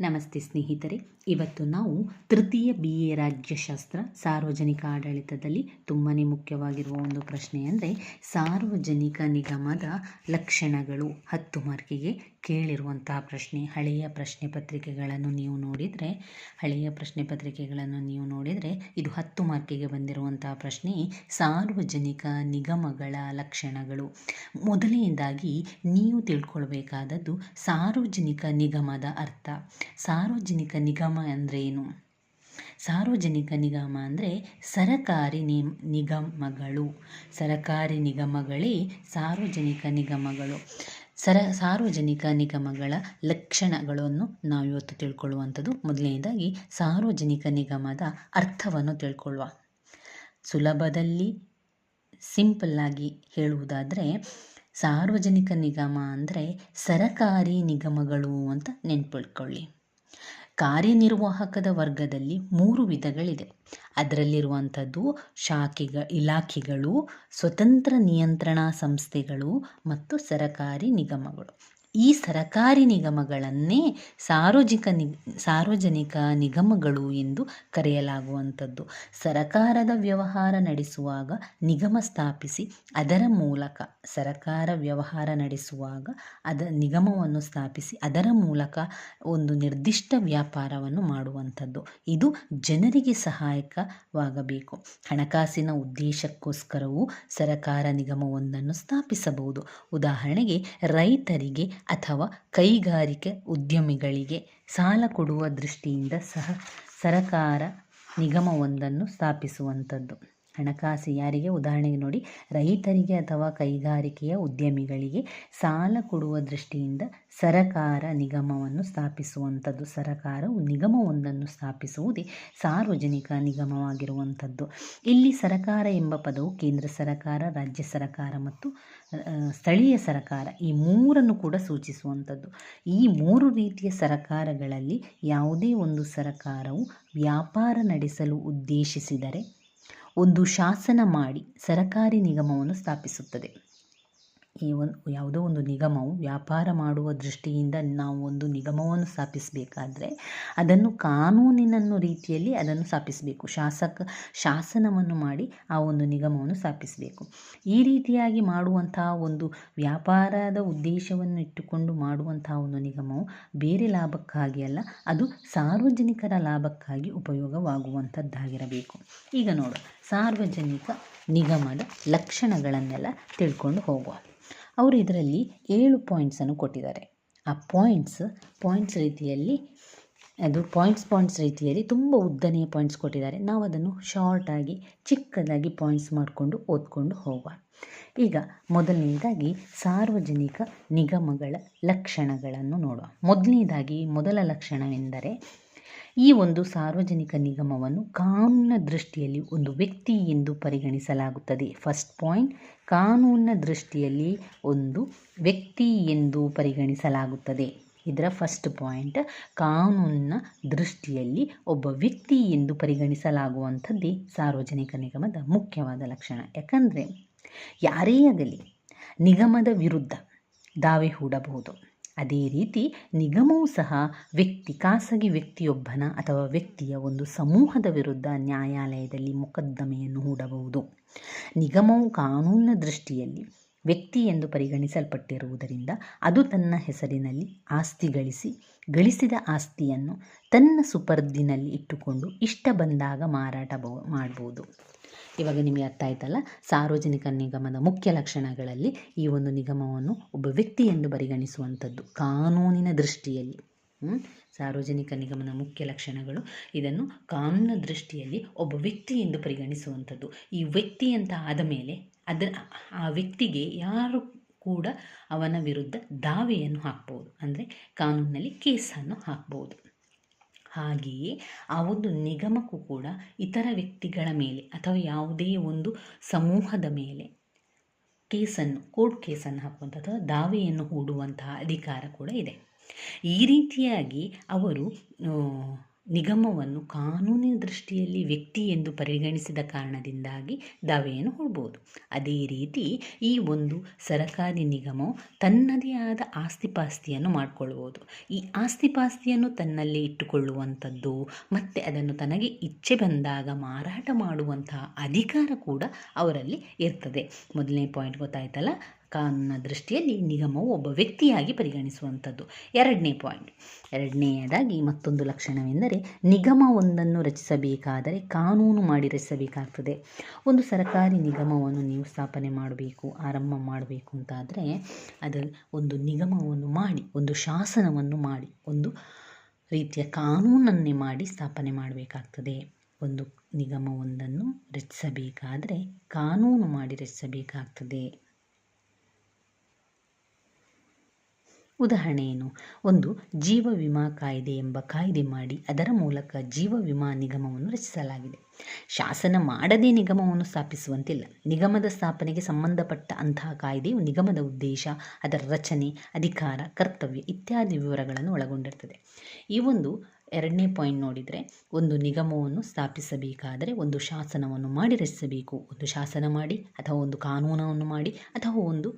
ನಮಸ್ತೆ ಸ್ನೇಹಿತರೆ. ಇವತ್ತು ನಾವು ತೃತೀಯ ಬಿ ಎ ರಾಜ್ಯಶಾಸ್ತ್ರ ಸಾರ್ವಜನಿಕ ಆಡಳಿತದಲ್ಲಿ ತುಂಬಾ ಮುಖ್ಯವಾಗಿರುವ ಒಂದು ಪ್ರಶ್ನೆ ಅಂದರೆ ಸಾರ್ವಜನಿಕ ನಿಗಮದ ಲಕ್ಷಣಗಳು ಹತ್ತು ಮಾರ್ಕಿಗೆ ಕೇಳಿರುವಂತಹ ಪ್ರಶ್ನೆ. ಹಳೆಯ ಪ್ರಶ್ನೆ ಪತ್ರಿಕೆಗಳನ್ನು ನೀವು ನೋಡಿದರೆ, ಹಳೆಯ ಪ್ರಶ್ನೆ ಪತ್ರಿಕೆಗಳನ್ನು ನೀವು ನೋಡಿದರೆ ಇದು ಹತ್ತು ಮಾರ್ಕಿಗೆ ಬಂದಿರುವಂತಹ ಪ್ರಶ್ನೆ ಸಾರ್ವಜನಿಕ ನಿಗಮಗಳ ಲಕ್ಷಣಗಳು. ಮೊದಲನೆಯದಾಗಿ ನೀವು ತಿಳ್ಕೊಳ್ಬೇಕಾದದ್ದು ಸಾರ್ವಜನಿಕ ನಿಗಮದ ಅರ್ಥ. ಸಾರ್ವಜನಿಕ ನಿಗಮ ಅಂದರೆ ಏನು? ಸಾರ್ವಜನಿಕ ನಿಗಮ ಅಂದರೆ ಸರಕಾರಿ ನಿ, ನಿಗಮಗಳು. ಸರಕಾರಿ ನಿಗಮಗಳೇ ಸಾರ್ವಜನಿಕ ನಿಗಮಗಳು. ಸರ, ಸಾರ್ವಜನಿಕ ನಿಗಮಗಳ ಲಕ್ಷಣಗಳನ್ನು ನಾವು ಇವತ್ತು ತಿಳ್ಕೊಳ್ಳುವಂಥದ್ದು. ಮೊದಲನೇದಾಗಿ ಸಾರ್ವಜನಿಕ ನಿಗಮದ ಅರ್ಥವನ್ನು ತಿಳ್ಕೊಳ್ಳುವ. ಸುಲಭದಲ್ಲಿ ಸಿಂಪಲ್ಲಾಗಿ ಹೇಳುವುದಾದರೆ ಸಾರ್ವಜನಿಕ ನಿಗಮ ಅಂದರೆ ಸರಕಾರಿ ನಿಗಮಗಳು ಅಂತ ನೆನ್ಪಿಟ್ಕೊಳ್ಳಿ. ಕಾರ್ಯನಿರ್ವಾಹಕದ ವರ್ಗದಲ್ಲಿ ಮೂರು ವಿಧಗಳಿದೆ. ಅದರಲ್ಲಿರುವಂಥದ್ದು ಶಾಖೆಗ ಇಲಾಖೆಗಳು ಸ್ವತಂತ್ರ ನಿಯಂತ್ರಣ ಸಂಸ್ಥೆಗಳು ಮತ್ತು ಸರಕಾರಿ ನಿಗಮಗಳು. ಈ ಸರಕಾರಿ ನಿಗಮಗಳನ್ನೇ ಸಾರ್ವಜನಿಕ ನಿ, ಸಾರ್ವಜನಿಕ ನಿಗಮಗಳು ಎಂದು ಕರೆಯಲಾಗುವಂಥದ್ದು. ಸರಕಾರದ ವ್ಯವಹಾರ ನಡೆಸುವಾಗ ನಿಗಮ ಸ್ಥಾಪಿಸಿ ಅದರ ಮೂಲಕ ಸರಕಾರ ವ್ಯವಹಾರ ನಡೆಸುವಾಗ ಅದ, ನಿಗಮವನ್ನು ಸ್ಥಾಪಿಸಿ ಅದರ ಮೂಲಕ ಒಂದು ನಿರ್ದಿಷ್ಟ ವ್ಯಾಪಾರವನ್ನು ಮಾಡುವಂಥದ್ದು. ಇದು ಜನರಿಗೆ ಸಹಾಯಕವಾಗಬೇಕು. ಹಣಕಾಸಿನ ಉದ್ದೇಶಕ್ಕೋಸ್ಕರವೂ ಸರಕಾರ ನಿಗಮವೊಂದನ್ನು ಸ್ಥಾಪಿಸಬಹುದು. ಉದಾಹರಣೆಗೆ ರೈತರಿಗೆ ಅಥವಾ ಕೈಗಾರಿಕೆ ಉದ್ಯಮಿಗಳಿಗೆ ಸಾಲ ಕೊಡುವ ದೃಷ್ಟಿಯಿಂದ ಸಹ ಸರಕಾರ ನಿಗಮವೊಂದನ್ನು ಸ್ಥಾಪಿಸುವಂಥದ್ದು. ಹಣಕಾಸು ಯಾರಿಗೆ? ಉದಾಹರಣೆಗೆ ನೋಡಿ, ರೈತರಿಗೆ ಅಥವಾ ಕೈಗಾರಿಕೆಯ ಉದ್ಯಮಿಗಳಿಗೆ ಸಾಲ ಕೊಡುವ ದೃಷ್ಟಿಯಿಂದ ಸರಕಾರ ನಿಗಮವನ್ನು ಸ್ಥಾಪಿಸುವಂಥದ್ದು ಸರಕಾರವು ನಿಗಮವೊಂದನ್ನು ಸ್ಥಾಪಿಸುವುದೇ ಸಾರ್ವಜನಿಕ ನಿಗಮವಾಗಿರುವಂಥದ್ದು. ಇಲ್ಲಿ ಸರಕಾರ ಎಂಬ ಪದವು ಕೇಂದ್ರ ಸರಕಾರ, ರಾಜ್ಯ ಸರಕಾರ ಮತ್ತು ಸ್ಥಳೀಯ ಸರಕಾರ ಈ ಮೂರನ್ನು ಕೂಡ ಸೂಚಿಸುವಂಥದ್ದು. ಈ ಮೂರು ರೀತಿಯ ಸರಕಾರಗಳಲ್ಲಿ ಯಾವುದೇ ಒಂದು ಸರಕಾರವು ವ್ಯಾಪಾರ ನಡೆಸಲು ಉದ್ದೇಶಿಸಿದರೆ ಒಂದು ಶಾಸನ ಮಾಡಿ ಸರಕಾರಿ ನಿಗಮವನ್ನು ಸ್ಥಾಪಿಸುತ್ತದೆ. ಈ ಒಂದು ಯಾವುದೋ ಒಂದು ನಿಗಮವು ವ್ಯಾಪಾರ ಮಾಡುವ ದೃಷ್ಟಿಯಿಂದ ನಾವು ಒಂದು ನಿಗಮವನ್ನು ಸ್ಥಾಪಿಸಬೇಕಾದ್ರೆ ಅದನ್ನು ಕಾನೂನಿನನ್ನು ರೀತಿಯಲ್ಲಿ ಅದನ್ನು ಸ್ಥಾಪಿಸಬೇಕು. ಶಾಸಕ, ಶಾಸನವನ್ನು ಮಾಡಿ ಆ ಒಂದು ನಿಗಮವನ್ನು ಸ್ಥಾಪಿಸಬೇಕು. ಈ ರೀತಿಯಾಗಿ ಮಾಡುವಂತಹ ಒಂದು ವ್ಯಾಪಾರದ ಉದ್ದೇಶವನ್ನು ಇಟ್ಟುಕೊಂಡು ಮಾಡುವಂತಹ ಒಂದು ನಿಗಮವು ಬೇರೆ ಲಾಭಕ್ಕಾಗಿ ಅಲ್ಲ, ಅದು ಸಾರ್ವಜನಿಕರ ಲಾಭಕ್ಕಾಗಿ ಉಪಯೋಗವಾಗುವಂಥದ್ದಾಗಿರಬೇಕು. ಈಗ ನೋಡು, ಸಾರ್ವಜನಿಕ ನಿಗಮದ ಲಕ್ಷಣಗಳನ್ನೆಲ್ಲ ತಿಳ್ಕೊಂಡು ಹೋಗುವ. ಅವರು ಇದರಲ್ಲಿ ಏಳು ಪಾಯಿಂಟ್ಸನ್ನು ಕೊಟ್ಟಿದ್ದಾರೆ. ಆ ಪಾಯಿಂಟ್ಸ್ ಪಾಯಿಂಟ್ಸ್ ರೀತಿಯಲ್ಲಿ, ಅದು ಪಾಯಿಂಟ್ಸ್ ಪಾಯಿಂಟ್ಸ್ ರೀತಿಯಲ್ಲಿ ತುಂಬ ಉದ್ದನೆಯ ಪಾಯಿಂಟ್ಸ್ ಕೊಟ್ಟಿದ್ದಾರೆ. ನಾವು ಅದನ್ನು ಶಾರ್ಟಾಗಿ ಚಿಕ್ಕದಾಗಿ ಪಾಯಿಂಟ್ಸ್ ಮಾಡಿಕೊಂಡು ಓದ್ಕೊಂಡು ಹೋಗುವ. ಈಗ ಮೊದಲನೇದಾಗಿ ಸಾರ್ವಜನಿಕ ನಿಗಮಗಳ ಲಕ್ಷಣಗಳನ್ನು ನೋಡುವ. ಮೊದಲನೇದಾಗಿ, ಮೊದಲ ಲಕ್ಷಣವೆಂದರೆ ಈ ಒಂದು ಸಾರ್ವಜನಿಕ ನಿಗಮವನ್ನು ಕಾನೂನಿನ ದೃಷ್ಟಿಯಲ್ಲಿ ಒಂದು ವ್ಯಕ್ತಿ ಎಂದು ಪರಿಗಣಿಸಲಾಗುತ್ತದೆ. ಫಸ್ಟ್ ಪಾಯಿಂಟ್, ಕಾನೂನಿನ ದೃಷ್ಟಿಯಲ್ಲಿ ಒಂದು ವ್ಯಕ್ತಿ ಎಂದು ಪರಿಗಣಿಸಲಾಗುತ್ತದೆ. ಇದರ ಫಸ್ಟ್ ಪಾಯಿಂಟ್, ಕಾನೂನಿನ ದೃಷ್ಟಿಯಲ್ಲಿ ಒಬ್ಬ ವ್ಯಕ್ತಿ ಎಂದು ಪರಿಗಣಿಸಲಾಗುವಂಥದ್ದೇ ಸಾರ್ವಜನಿಕ ನಿಗಮದ ಮುಖ್ಯವಾದ ಲಕ್ಷಣ. ಯಾಕಂದರೆ, ಯಾರೇ ಆಗಲಿ ನಿಗಮದ ವಿರುದ್ಧ ದಾವೆ ಹೂಡಬಹುದು. ಅದೇ ರೀತಿ ನಿಗಮವೂ ಸಹ ವ್ಯಕ್ತಿ ಖಾಸಗಿ ವ್ಯಕ್ತಿಯೊಬ್ಬನ ಅಥವಾ ವ್ಯಕ್ತಿಯ ಒಂದು ಸಮೂಹದ ವಿರುದ್ಧ ನ್ಯಾಯಾಲಯದಲ್ಲಿ ಮೊಕದ್ದಮೆಯನ್ನು ಹೂಡಬಹುದು. ನಿಗಮವು ಕಾನೂನಿನ ದೃಷ್ಟಿಯಲ್ಲಿ ವ್ಯಕ್ತಿ ಎಂದು ಪರಿಗಣಿಸಲ್ಪಟ್ಟಿರುವುದರಿಂದ ಅದು ತನ್ನ ಹೆಸರಿನಲ್ಲಿ ಆಸ್ತಿ ಗಳಿಸಿ, ಗಳಿಸಿದ ಆಸ್ತಿಯನ್ನು ತನ್ನ ಸುಪರ್ದಿನಲ್ಲಿ ಇಟ್ಟುಕೊಂಡು ಇಷ್ಟ ಬಂದಾಗ ಮಾರಾಟ ಮಾಡ್ಬೋದು. ಇವಾಗ ನಿಮಗೆ ಅರ್ಥ ಆಯ್ತಲ್ಲ? ಸಾರ್ವಜನಿಕ ನಿಗಮದ ಮುಖ್ಯ ಲಕ್ಷಣಗಳಲ್ಲಿ ಈ ಒಂದು ನಿಗಮವನ್ನು ಒಬ್ಬ ವ್ಯಕ್ತಿ ಎಂದು ಪರಿಗಣಿಸುವಂಥದ್ದು, ಕಾನೂನಿನ ದೃಷ್ಟಿಯಲ್ಲಿ. ಸಾರ್ವಜನಿಕ ನಿಗಮದ ಮುಖ್ಯ ಲಕ್ಷಣಗಳು ಇದನ್ನು ಕಾನೂನಿನ ದೃಷ್ಟಿಯಲ್ಲಿ ಒಬ್ಬ ವ್ಯಕ್ತಿ ಎಂದು ಪರಿಗಣಿಸುವಂಥದ್ದು. ಈ ವ್ಯಕ್ತಿ ಅಂತ ಆದ ಮೇಲೆ ಅದರ ಆ ವ್ಯಕ್ತಿಗೆ ಯಾರು ಕೂಡ ಅವನ ವಿರುದ್ಧ ದಾವೆಯನ್ನು ಹಾಕ್ಬೋದು. ಅಂದರೆ ಕಾನೂನಿನಲ್ಲಿ ಕೇಸನ್ನು ಹಾಕ್ಬೋದು. ಹಾಗೆಯೇ ಆ ಒಂದು ನಿಗಮಕ್ಕೂ ಕೂಡ ಇತರ ವ್ಯಕ್ತಿಗಳ ಮೇಲೆ ಅಥವಾ ಯಾವುದೇ ಒಂದು ಸಮೂಹದ ಮೇಲೆ ಕೇಸನ್ನು, ಕೋರ್ಟ್ ಕೇಸನ್ನು ಹಾಕುವಂಥ ಅಥವಾ ದಾವೆಯನ್ನು ಹೂಡುವಂತಹ ಅಧಿಕಾರ ಕೂಡ ಇದೆ. ಈ ರೀತಿಯಾಗಿ ಅವರು ನಿಗಮವನ್ನು ಕಾನೂನಿನ ದೃಷ್ಟಿಯಲ್ಲಿ ವ್ಯಕ್ತಿ ಎಂದು ಪರಿಗಣಿಸಿದ ಕಾರಣದಿಂದಾಗಿ ದಾವೆಯನ್ನು ಹೂಡಬಹುದು ಅದೇ ರೀತಿ ಈ ಒಂದು ಸರಕಾರಿ ನಿಗಮವು ತನ್ನದೇ ಆದ ಆಸ್ತಿಪಾಸ್ತಿಯನ್ನು ಮಾಡಿಕೊಳ್ಳಬಹುದು ಈ ಆಸ್ತಿಪಾಸ್ತಿಯನ್ನು ತನ್ನಲ್ಲಿ ಇಟ್ಟುಕೊಳ್ಳುವಂಥದ್ದು ಮತ್ತು ಅದನ್ನು ತನಗೆ ಇಚ್ಛೆ ಬಂದಾಗ ಮಾರಾಟ ಮಾಡುವಂತಹ ಅಧಿಕಾರ ಕೂಡ ಅವರಲ್ಲಿ ಇರ್ತದೆ. ಮೊದಲನೇ ಪಾಯಿಂಟ್ ಗೊತ್ತಾಯ್ತಲ್ಲ? ಕಾನೂನಿನ ದೃಷ್ಟಿಯಲ್ಲಿ ನಿಗಮವು ಒಬ್ಬ ವ್ಯಕ್ತಿಯಾಗಿ ಪರಿಗಣಿಸುವಂಥದ್ದು. ಎರಡನೇ ಪಾಯಿಂಟ್. ಎರಡನೆಯದಾಗಿ ಮತ್ತೊಂದು ಲಕ್ಷಣವೆಂದರೆ ನಿಗಮವೊಂದನ್ನು ರಚಿಸಬೇಕಾದರೆ ಕಾನೂನು ಮಾಡಿ ರಚಿಸಬೇಕಾಗ್ತದೆ. ಒಂದು ಸರ್ಕಾರಿ ನಿಗಮವನ್ನು ನೀವು ಸ್ಥಾಪನೆ ಮಾಡಬೇಕು, ಆರಂಭ ಮಾಡಬೇಕು ಅಂತಾದರೆ ಅದು ಒಂದು ನಿಗಮವನ್ನು ಮಾಡಿ, ಒಂದು ಶಾಸನವನ್ನು ಮಾಡಿ, ಒಂದು ರೀತಿಯ ಕಾನೂನನ್ನೇ ಮಾಡಿ ಸ್ಥಾಪನೆ ಮಾಡಬೇಕಾಗ್ತದೆ. ಒಂದು ನಿಗಮವೊಂದನ್ನು ರಚಿಸಬೇಕಾದರೆ ಕಾನೂನು ಮಾಡಿ ರಚಿಸಬೇಕಾಗ್ತದೆ. ಉದಾಹರಣೆ ಏನು? ಒಂದು, ಜೀವ ವಿಮಾ ಕಾಯ್ದೆ ಎಂಬ ಕಾಯ್ದೆ ಮಾಡಿ ಅದರ ಮೂಲಕ ಜೀವ ವಿಮಾ ನಿಗಮವನ್ನು ರಚಿಸಲಾಗಿದೆ. ಶಾಸನ ಮಾಡದೇ ನಿಗಮವನ್ನು ಸ್ಥಾಪಿಸುವಂತಿಲ್ಲ. ನಿಗಮದ ಸ್ಥಾಪನೆಗೆ ಸಂಬಂಧಪಟ್ಟ ಅಂತಹ ಕಾಯ್ದೆಯು ನಿಗಮದ ಉದ್ದೇಶ, ಅದರ ರಚನೆ, ಅಧಿಕಾರ, ಕರ್ತವ್ಯ ಇತ್ಯಾದಿ ವಿವರಗಳನ್ನು ಒಳಗೊಂಡಿರ್ತದೆ. ಈ ಒಂದು ಎರಡನೇ ಪಾಯಿಂಟ್ ನೋಡಿದರೆ, ಒಂದು ನಿಗಮವನ್ನು ಸ್ಥಾಪಿಸಬೇಕಾದರೆ ಒಂದು ಶಾಸನವನ್ನು ಮಾಡಿ ರಚಿಸಬೇಕು. ಒಂದು ಶಾಸನ ಮಾಡಿ, ಅಥವಾ ಒಂದು ಕಾನೂನನ್ನು ಮಾಡಿ, ಅಥವಾ ಒಂದು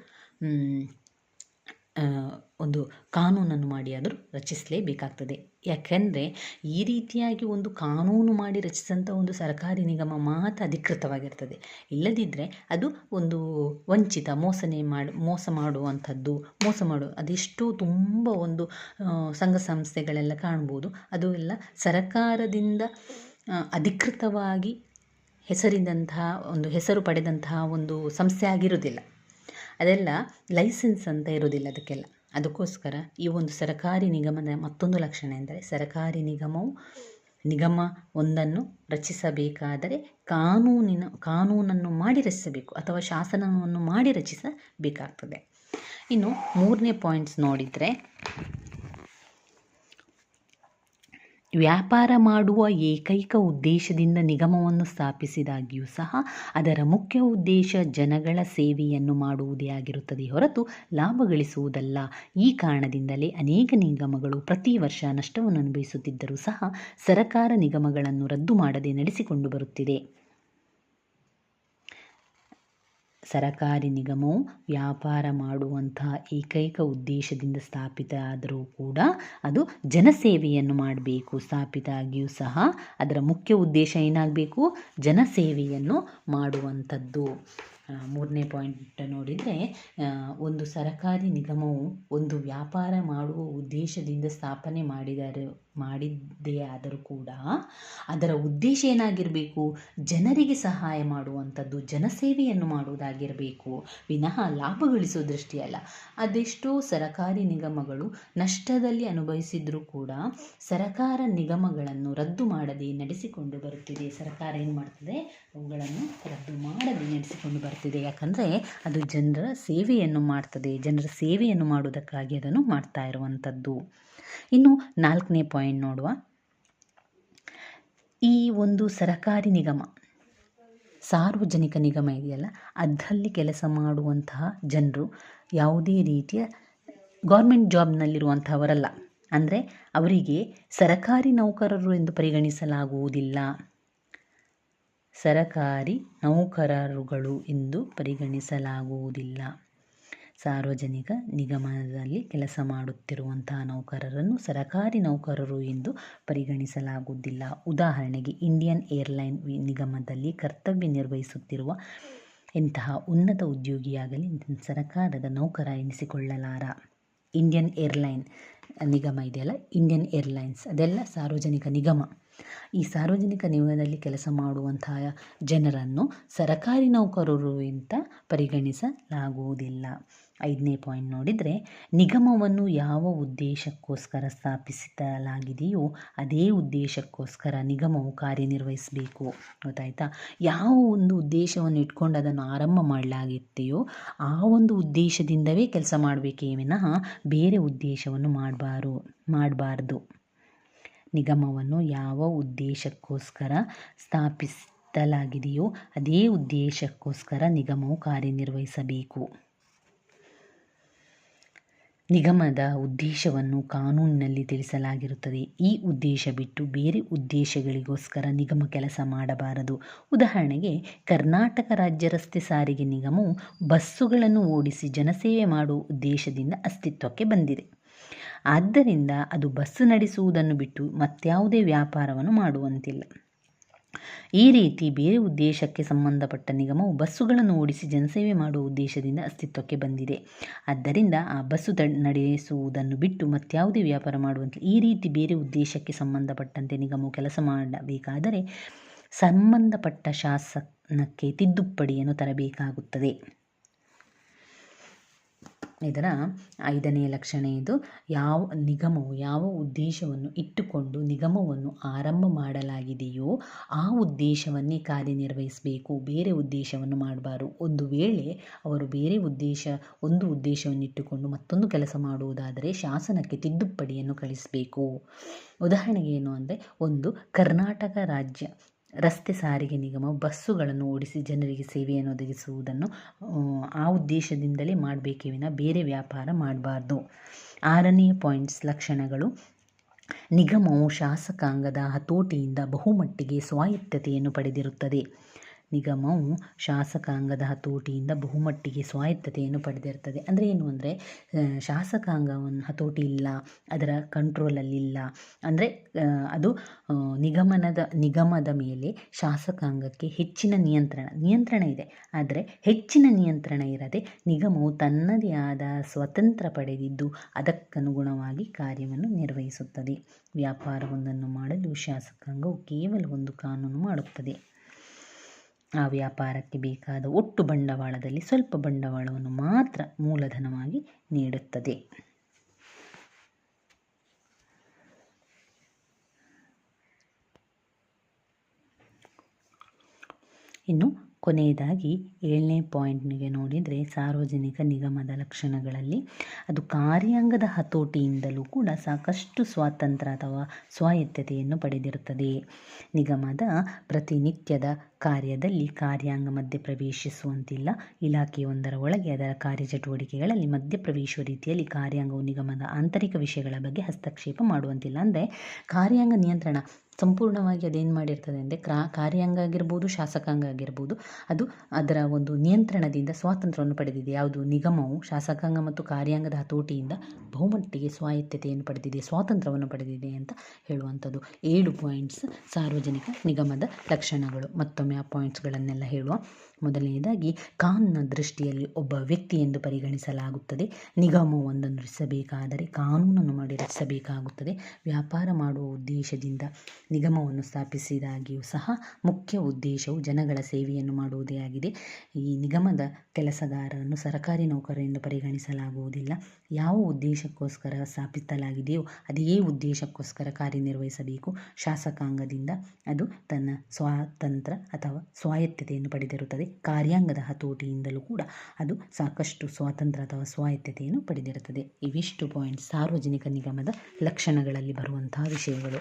ಒಂದು ಕಾನೂನನ್ನು ಮಾಡಿ ಆದರೂ ರಚಿಸಲೇಬೇಕಾಗ್ತದೆ. ಯಾಕೆಂದರೆ ಈ ರೀತಿಯಾಗಿ ಒಂದು ಕಾನೂನು ಮಾಡಿ ರಚಿಸಿದಂಥ ಒಂದು ಸರ್ಕಾರಿ ನಿಗಮ ಮಾತ್ರ ಅಧಿಕೃತವಾಗಿರ್ತದೆ. ಇಲ್ಲದಿದ್ದರೆ ಅದು ಒಂದು ವಂಚಿತ, ಮೋಸನೆ ಮಾಡಿ, ಮೋಸ ಮಾಡುವಂಥದ್ದು, ಮೋಸ ಮಾಡು, ಅದೆಷ್ಟು ತುಂಬ ಒಂದು ಸಂಘ ಸಂಸ್ಥೆಗಳೆಲ್ಲ ಕಾಣ್ಬೋದು. ಅದು ಎಲ್ಲ ಸರಕಾರದಿಂದ ಅಧಿಕೃತವಾಗಿ ಹೆಸರಿದಂತಹ, ಒಂದು ಹೆಸರು ಪಡೆದಂತಹ ಒಂದು ಸಂಸ್ಥೆ ಆಗಿರುವುದಿಲ್ಲ. ಅದೆಲ್ಲ ಲೈಸೆನ್ಸ್ ಅಂತ ಇರೋದಿಲ್ಲ ಅದಕ್ಕೆಲ್ಲ. ಅದಕ್ಕೋಸ್ಕರ ಈ ಒಂದು ಸರಕಾರಿ ನಿಗಮದ ಮತ್ತೊಂದು ಲಕ್ಷಣ ಎಂದರೆ ಸರಕಾರಿ ನಿಗಮವು ನಿಗಮ ಒಂದನ್ನು ರಚಿಸಬೇಕಾದರೆ ಕಾನೂನಿನ, ಕಾನೂನನ್ನು ಮಾಡಿ ರಚಿಸಬೇಕು ಅಥವಾ ಶಾಸನವನ್ನು ಮಾಡಿ ರಚಿಸಬೇಕಾಗ್ತದೆ. ಇನ್ನು ಮೂರನೇ ಪಾಯಿಂಟ್ಸ್ ನೋಡಿದರೆ ವ್ಯಾಪಾರ ಮಾಡುವ ಏಕೈಕ ಉದ್ದೇಶದಿಂದ ನಿಗಮವನ್ನು ಸ್ಥಾಪಿಸಿದಾಗಿಯೂ ಸಹ ಅದರ ಮುಖ್ಯ ಉದ್ದೇಶ ಜನಗಳ ಸೇವೆಯನ್ನು ಮಾಡುವುದೇ ಆಗಿರುತ್ತದೆ ಹೊರತು ಲಾಭ ಗಳಿಸುವುದಲ್ಲ. ಈ ಕಾರಣದಿಂದಲೇ ಅನೇಕ ನಿಗಮಗಳು ಪ್ರತಿ ವರ್ಷ ನಷ್ಟವನ್ನು ಅನುಭವಿಸುತ್ತಿದ್ದರೂ ಸಹ ಸರಕಾರ ನಿಗಮಗಳನ್ನು ರದ್ದು ಮಾಡದೆ ನಡೆಸಿಕೊಂಡು ಬರುತ್ತಿದೆ. ಸರಕಾರಿ ನಿಗಮವು ವ್ಯಾಪಾರ ಮಾಡುವಂತಹ ಏಕೈಕ ಉದ್ದೇಶದಿಂದ ಸ್ಥಾಪಿತ ಆದರೂ ಕೂಡ ಅದು ಜನಸೇವೆಯನ್ನು ಮಾಡಬೇಕು. ಸ್ಥಾಪಿತ ಆಗಿಯೂ ಸಹ ಅದರ ಮುಖ್ಯ ಉದ್ದೇಶ ಏನಾಗಬೇಕು? ಜನಸೇವೆಯನ್ನು ಮಾಡುವಂಥದ್ದು. ಮೂರನೇ ಪಾಯಿಂಟ್ ನೋಡಿದರೆ ಒಂದು ಸರಕಾರಿ ನಿಗಮವು ಒಂದು ವ್ಯಾಪಾರ ಮಾಡುವ ಉದ್ದೇಶದಿಂದ ಸ್ಥಾಪನೆ ಮಾಡಿದರೆ ಮಾಡಿದ್ದೇ ಆದರೂ ಕೂಡ ಅದರ ಉದ್ದೇಶ ಏನಾಗಿರಬೇಕು? ಜನರಿಗೆ ಸಹಾಯ ಮಾಡುವಂಥದ್ದು, ಜನಸೇವೆಯನ್ನು ಮಾಡುವುದಾಗಿರಬೇಕು. ವಿನಃ ಲಾಭ ಗಳಿಸೋ ದೃಷ್ಟಿಯಲ್ಲ. ಅದೆಷ್ಟೋ ಸರಕಾರಿ ನಿಗಮಗಳು ನಷ್ಟದಲ್ಲಿ ಅನುಭವಿಸಿದ್ರೂ ಕೂಡ ಸರಕಾರ ನಿಗಮಗಳನ್ನು ರದ್ದು ಮಾಡದೆ ನಡೆಸಿಕೊಂಡು ಬರುತ್ತಿದೆ. ಸರ್ಕಾರ ಏನು ಮಾಡ್ತದೆ? ಅವುಗಳನ್ನು ರದ್ದು ಮಾಡದೆ ನಡೆಸಿಕೊಂಡು ಬರ್ತಿದೆ ಯಾಕಂದರೆ ಅದು ಜನರ ಸೇವೆಯನ್ನು ಮಾಡ್ತದೆ. ಜನರ ಸೇವೆಯನ್ನು ಮಾಡುವುದಕ್ಕಾಗಿ ಅದನ್ನು ಮಾಡ್ತಾ ಇರುವಂಥದ್ದು. ಇನ್ನು ನಾಲ್ಕನೇ ಪಾಯಿಂಟ್ ನೋಡುವ. ಈ ಒಂದು ಸರಕಾರಿ ನಿಗಮ, ಸಾರ್ವಜನಿಕ ನಿಗಮ ಇದೆಯಲ್ಲ, ಅದರಲ್ಲಿ ಕೆಲಸ ಮಾಡುವಂತಹ ಜನರು ಯಾವುದೇ ರೀತಿಯ ಗೌರ್ಮೆಂಟ್ ಜಾಬ್ನಲ್ಲಿರುವಂಥವರಲ್ಲ ಅಂದರೆ ಅವರಿಗೆ ಸರಕಾರಿ ನೌಕರರು ಎಂದು ಪರಿಗಣಿಸಲಾಗುವುದಿಲ್ಲ. ಸರಕಾರಿ ನೌಕರರುಗಳು ಎಂದು ಪರಿಗಣಿಸಲಾಗುವುದಿಲ್ಲ. ಸಾರ್ವಜನಿಕ ನಿಗಮದಲ್ಲಿ ಕೆಲಸ ಮಾಡುತ್ತಿರುವಂತಹ ನೌಕರರನ್ನು ಸರಕಾರಿ ನೌಕರರು ಎಂದು ಪರಿಗಣಿಸಲಾಗುವುದಿಲ್ಲ. ಉದಾಹರಣೆಗೆ, ಇಂಡಿಯನ್ ಏರ್ಲೈನ್ ನಿಗಮದಲ್ಲಿ ಕರ್ತವ್ಯ ನಿರ್ವಹಿಸುತ್ತಿರುವ ಇಂತಹ ಉನ್ನತ ಉದ್ಯೋಗಿಯಾಗಲಿ ಸರಕಾರದ ನೌಕರ ಎನಿಸಿಕೊಳ್ಳಲಾರ. ಇಂಡಿಯನ್ ಏರ್ಲೈನ್ ನಿಗಮ ಇದೆಯಲ್ಲ? Indian Airlines. ಅದೆಲ್ಲ ಸಾರ್ವಜನಿಕ ನಿಗಮ. ಈ ಸಾರ್ವಜನಿಕ ನಿಗಮದಲ್ಲಿ ಕೆಲಸ ಮಾಡುವಂತಹ ಜನರನ್ನು ಸರಕಾರಿ ನೌಕರರು ಅಂತ ಪರಿಗಣಿಸಲಾಗುವುದಿಲ್ಲ. ಐದನೇ ಪಾಯಿಂಟ್ ನೋಡಿದರೆ, ನಿಗಮವನ್ನು ಯಾವ ಉದ್ದೇಶಕ್ಕೋಸ್ಕರ ಸ್ಥಾಪಿಸಲಾಗಿದೆಯೋ ಅದೇ ಉದ್ದೇಶಕ್ಕೋಸ್ಕರ ನಿಗಮವು ಕಾರ್ಯನಿರ್ವಹಿಸಬೇಕು. ಗೊತ್ತಾಯ್ತಾ? ಯಾವ ಒಂದು ಉದ್ದೇಶವನ್ನು ಇಟ್ಕೊಂಡು ಅದನ್ನು ಆರಂಭ ಮಾಡಲಾಗಿತ್ತೆಯೋ ಆ ಒಂದು ಉದ್ದೇಶದಿಂದವೇ ಕೆಲಸ ಮಾಡಬೇಕೇ ವಿನಃ ಬೇರೆ ಉದ್ದೇಶವನ್ನು ಮಾಡಬಾರು, ಮಾಡಬಾರ್ದು. ನಿಗಮವನ್ನು ಯಾವ ಉದ್ದೇಶಕ್ಕೋಸ್ಕರ ಸ್ಥಾಪಿಸಲಾಗಿದೆಯೋ ಅದೇ ಉದ್ದೇಶಕ್ಕೋಸ್ಕರ ನಿಗಮವು ಕಾರ್ಯನಿರ್ವಹಿಸಬೇಕು. ನಿಗಮದ ಉದ್ದೇಶವನ್ನು ಕಾನೂನಿನಲ್ಲಿ ತಿಳಿಸಲಾಗಿರುತ್ತದೆ. ಈ ಉದ್ದೇಶ ಬಿಟ್ಟು ಬೇರೆ ಉದ್ದೇಶಗಳಿಗೋಸ್ಕರ ನಿಗಮ ಕೆಲಸ ಮಾಡಬಾರದು. ಉದಾಹರಣೆಗೆ, ಕರ್ನಾಟಕ ರಾಜ್ಯ ರಸ್ತೆ ಸಾರಿಗೆ ನಿಗಮವು ಬಸ್ಸುಗಳನ್ನು ಓಡಿಸಿ ಜನಸೇವೆ ಮಾಡುವ ಉದ್ದೇಶದಿಂದ ಅಸ್ತಿತ್ವಕ್ಕೆ ಬಂದಿದೆ. ಆದ್ದರಿಂದ ಅದು ಬಸ್ಸು ನಡೆಸುವುದನ್ನು ಬಿಟ್ಟು ಮತ್ಯಾವುದೇ ವ್ಯಾಪಾರವನ್ನು ಮಾಡುವಂತಿಲ್ಲ. ಈ ರೀತಿ ಬೇರೆ ಉದ್ದೇಶಕ್ಕೆ ಸಂಬಂಧಪಟ್ಟ ನಿಗಮವು ಬಸ್ಸುಗಳನ್ನು ಓಡಿಸಿ ಜನಸೇವೆ ಮಾಡುವ ಉದ್ದೇಶದಿಂದ ಅಸ್ತಿತ್ವಕ್ಕೆ ಬಂದಿದೆ. ಆದ್ದರಿಂದ ಆ ಬಸ್ಸು ನಡೆಸುವುದನ್ನು ಬಿಟ್ಟು ಮತ್ಯಾವುದೇ ವ್ಯಾಪಾರ ಮಾಡುವಂತೆ ಈ ರೀತಿ ಬೇರೆ ಉದ್ದೇಶಕ್ಕೆ ಸಂಬಂಧಪಟ್ಟಂತೆ ನಿಗಮವು ಕೆಲಸ ಮಾಡಬೇಕಾದರೆ ಸಂಬಂಧಪಟ್ಟ ಶಾಸನಕ್ಕೆ ತಿದ್ದುಪಡಿಯನ್ನು ತರಬೇಕಾಗುತ್ತದೆ. ಇದರ ಐದನೆಯ ಲಕ್ಷಣ ಇದು. ಯಾವ ನಿಗಮವು, ಯಾವ ಉದ್ದೇಶವನ್ನು ಇಟ್ಟುಕೊಂಡು ನಿಗಮವನ್ನು ಆರಂಭ ಮಾಡಲಾಗಿದೆಯೋ ಆ ಉದ್ದೇಶವನ್ನೇ ಕಾರ್ಯನಿರ್ವಹಿಸಬೇಕು. ಬೇರೆ ಉದ್ದೇಶವನ್ನು ಮಾಡಬಾರದು. ಒಂದು ವೇಳೆ ಅವರು ಬೇರೆ ಉದ್ದೇಶ, ಒಂದು ಉದ್ದೇಶವನ್ನು ಇಟ್ಟುಕೊಂಡು ಮತ್ತೊಂದು ಕೆಲಸ ಮಾಡುವುದಾದರೆ ಶಾಸನಕ್ಕೆ ತಿದ್ದುಪಡಿಯನ್ನು ಕಳಿಸಬೇಕು. ಉದಾಹರಣೆಗೆ ಏನು ಅಂದರೆ, ಒಂದು ಕರ್ನಾಟಕ ರಾಜ್ಯ ರಸ್ತೆ ಸಾರಿಗೆ ನಿಗಮ ಬಸ್ಸುಗಳನ್ನು ಓಡಿಸಿ ಜನರಿಗೆ ಸೇವೆಯನ್ನು ಒದಗಿಸುವುದನ್ನು, ಆ ಉದ್ದೇಶದಿಂದಲೇ ಮಾಡಬೇಕೇ ವಿನ ಬೇರೆ ವ್ಯಾಪಾರ ಮಾಡಬಾರ್ದು. ಆರನೇ ಪಾಯಿಂಟ್ಸ್ ಲಕ್ಷಣಗಳು. ನಿಗಮವು ಶಾಸಕಾಂಗದ ಹತೋಟಿಯಿಂದ ಬಹುಮಟ್ಟಿಗೆ ಸ್ವಾಯತ್ತತೆಯನ್ನು ಪಡೆದಿರುತ್ತದೆ. ನಿಗಮವು ಶಾಸಕಾಂಗದ ಹತೋಟಿಯಿಂದ ಬಹುಮಟ್ಟಿಗೆ ಸ್ವಾಯತ್ತತೆಯನ್ನು ಪಡೆದಿರ್ತದೆ ಅಂದರೆ ಏನು ಅಂದರೆ ಶಾಸಕಾಂಗವನ್ನು ಹತೋಟಿ ಇಲ್ಲ, ಅದರ ಕಂಟ್ರೋಲಲ್ಲಿಲ್ಲ ಅಂದರೆ ಅದು ನಿಗಮನದ, ನಿಗಮದ ಮೇಲೆ ಶಾಸಕಾಂಗಕ್ಕೆ ಹೆಚ್ಚಿನ ನಿಯಂತ್ರಣ ನಿಯಂತ್ರಣ ಇದೆ. ಆದರೆ ಹೆಚ್ಚಿನ ನಿಯಂತ್ರಣ ಇರದೆ ನಿಗಮವು ತನ್ನದೇ ಆದ ಸ್ವತಂತ್ರ ಪಡೆದಿದ್ದು ಅದಕ್ಕನುಗುಣವಾಗಿ ಕಾರ್ಯವನ್ನು ನಿರ್ವಹಿಸುತ್ತದೆ. ವ್ಯಾಪಾರವೊಂದನ್ನು ಮಾಡಲು ಶಾಸಕಾಂಗವು ಕೇವಲ ಒಂದು ಕಾನೂನು ಮಾಡುತ್ತದೆ. ಆ ವ್ಯಾಪಾರಕ್ಕೆ ಬೇಕಾದ ಒಟ್ಟು ಬಂಡವಾಳದಲ್ಲಿ ಸ್ವಲ್ಪ ಬಂಡವಾಳವನ್ನು ಮಾತ್ರ ಮೂಲಧನವಾಗಿ ನೀಡುತ್ತದೆ. ಇನ್ನು ಕೊನೆಯದಾಗಿ ಏಳನೇ ಪಾಯಿಂಟ್ನಿಗೆ ನೋಡಿದರೆ ಸಾರ್ವಜನಿಕ ನಿಗಮದ ಲಕ್ಷಣಗಳಲ್ಲಿ ಅದು ಕಾರ್ಯಾಂಗದ ಹತೋಟಿಯಿಂದಲೂ ಕೂಡ ಸಾಕಷ್ಟು ಸ್ವಾತಂತ್ರ್ಯ ಅಥವಾ ಸ್ವಾಯತ್ತತೆಯನ್ನು ಪಡೆದಿರುತ್ತದೆ. ನಿಗಮದ ಪ್ರತಿನಿತ್ಯದ ಕಾರ್ಯದಲ್ಲಿ ಕಾರ್ಯಾಂಗ ಮಧ್ಯ ಪ್ರವೇಶಿಸುವಂತಿಲ್ಲ. ಇಲಾಖೆಯೊಂದರ ಒಳಗೆ ಅದರ ಕಾರ್ಯಚಟುವಟಿಕೆಗಳಲ್ಲಿ ಮಧ್ಯಪ್ರವೇಶಿಸುವ ರೀತಿಯಲ್ಲಿ ಕಾರ್ಯಾಂಗವು ನಿಗಮದ ಆಂತರಿಕ ವಿಷಯಗಳ ಬಗ್ಗೆ ಹಸ್ತಕ್ಷೇಪ ಮಾಡುವಂತಿಲ್ಲ. ಅಂದರೆ ಕಾರ್ಯಾಂಗ ನಿಯಂತ್ರಣ ಸಂಪೂರ್ಣವಾಗಿ ಅದೇನು ಮಾಡಿರ್ತದೆ ಅಂದರೆ ಕ್ರಾ ಕಾರ್ಯಾಂಗ ಆಗಿರ್ಬೋದು ಶಾಸಕಾಂಗ ಆಗಿರ್ಬೋದು ಅದು ಅದರ ಒಂದು ನಿಯಂತ್ರಣದಿಂದ ಸ್ವಾತಂತ್ರ್ಯವನ್ನು ಪಡೆದಿದೆ. ಯಾವುದು? ನಿಗಮವು ಶಾಸಕಾಂಗ ಮತ್ತು ಕಾರ್ಯಾಂಗದ ಹತೋಟಿಯಿಂದ ಬಹುಮಟ್ಟಿಗೆ ಸ್ವಾಯತ್ತತೆಯನ್ನು ಪಡೆದಿದೆ, ಸ್ವಾತಂತ್ರ್ಯವನ್ನು ಪಡೆದಿದೆ ಅಂತ ಹೇಳುವಂಥದ್ದು. ಏಳು ಪಾಯಿಂಟ್ಸ್ ಸಾರ್ವಜನಿಕ ನಿಗಮದ ಲಕ್ಷಣಗಳು. ಮತ್ತೊಮ್ಮೆ ಆ ಪಾಯಿಂಟ್ಸ್ಗಳನ್ನೆಲ್ಲ ಹೇಳುವ. ಮೊದಲನೆಯದಾಗಿ ಕಾನೂನಿನ ದೃಷ್ಟಿಯಲ್ಲಿ ಒಬ್ಬ ವ್ಯಕ್ತಿ ಎಂದು ಪರಿಗಣಿಸಲಾಗುತ್ತದೆ. ನಿಗಮವೊಂದನ್ನು ರಚಿಸಬೇಕಾದರೆ ಕಾನೂನನ್ನು ಮಾಡಿ ರಚಿಸಬೇಕಾಗುತ್ತದೆ. ವ್ಯಾಪಾರ ಮಾಡುವ ಉದ್ದೇಶದಿಂದ ನಿಗಮವನ್ನು ಸ್ಥಾಪಿಸಿದಾಗಿಯೂ ಸಹ ಮುಖ್ಯ ಉದ್ದೇಶವು ಜನಗಳ ಸೇವೆಯನ್ನು ಮಾಡುವುದೇ ಆಗಿದೆ. ಈ ನಿಗಮದ ಕೆಲಸಗಾರರನ್ನು ಸರ್ಕಾರಿ ನೌಕರರೆಂದು ಪರಿಗಣಿಸಲಾಗುವುದಿಲ್ಲ. ಯಾವ ಉದ್ದೇಶಕ್ಕೋಸ್ಕರ ಸ್ಥಾಪಿಸಲಾಗಿದೆಯೋ ಅದೇ ಉದ್ದೇಶಕ್ಕೋಸ್ಕರ ಕಾರ್ಯನಿರ್ವಹಿಸಬೇಕು. ಶಾಸಕಾಂಗದಿಂದ ಅದು ತನ್ನ ಸ್ವಾತಂತ್ರ್ಯ ಅಥವಾ ಸ್ವಾಯತ್ತತೆಯನ್ನು ಪಡೆದಿರುತ್ತದೆ. ಕಾರ್ಯಾಂಗದ ಹತೋಟಿಯಿಂದಲೂ ಕೂಡ ಅದು ಸಾಕಷ್ಟು ಸ್ವಾತಂತ್ರ್ಯ ಅಥವಾ ಸ್ವಾಯತ್ತತೆಯನ್ನು ಪಡೆದಿರುತ್ತದೆ. ಇವಿಷ್ಟು ಪಾಯಿಂಟ್ ಸಾರ್ವಜನಿಕ ನಿಗಮದ ಲಕ್ಷಣಗಳಲ್ಲಿ ಬರುವಂತಹ ವಿಷಯಗಳು.